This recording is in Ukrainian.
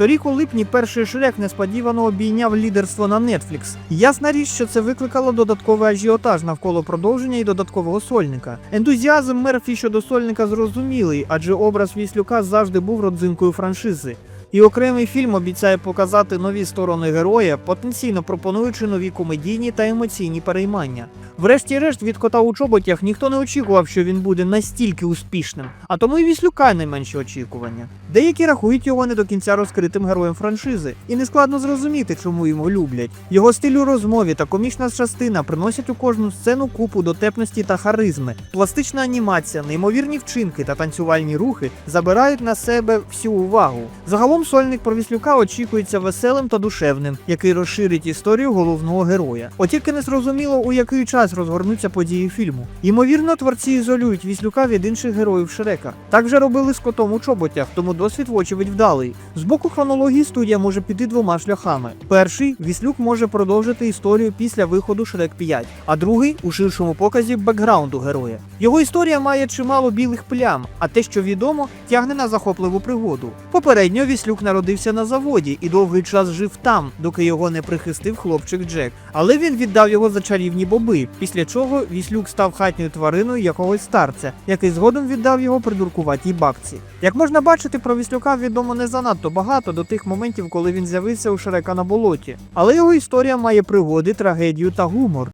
Торік у липні перший Шрек несподівано обійняв лідерство на Netflix. Ясна річ, що це викликало додатковий ажіотаж навколо продовження і додаткового сольника. Ентузіазм Мерфі щодо сольника зрозумілий, адже образ Віслюка завжди був родзинкою франшизи. І окремий фільм обіцяє показати нові сторони героя, потенційно пропонуючи нові комедійні та емоційні переймання. Врешті-решт, від кота у чоботях ніхто не очікував, що він буде настільки успішним, а тому і Віслюка найменші очікування. Деякі рахують його не до кінця розкритим героєм франшизи, і нескладно зрозуміти, чому його люблять. Його стиль у розмові та комічна частина приносять у кожну сцену купу дотепності та харизми. Пластична анімація, неймовірні вчинки та танцювальні рухи забирають на себе всю увагу. Загалом сольник про Віслюка очікується веселим та душевним, який розширить історію головного героя. От тільки не зрозуміло, у який час розгорнуться події фільму. Ймовірно, творці ізолюють Віслюка від інших героїв Шрека. Так вже робили з котом у чоботях, тому досвід вочевидь вдалий. З боку хронології студія може піти двома шляхами. Перший Віслюк може продовжити історію після виходу Шрек 5, а другий у ширшому показі бекграунду героя. Його історія має чимало білих плям, а те, що відомо, тягне на захопливу пригоду. Попередньо Віслюк народився на заводі і довгий час жив там, доки його не прихистив хлопчик Джек. Але він віддав його за чарівні боби, після чого Віслюк став хатньою твариною якогось старця, який згодом віддав його придуркуватій бабці. Як можна бачити, про Віслюка відомо не занадто багато до тих моментів, коли він з'явився у Шрека на болоті. Але його історія має пригоди, трагедію та гумор.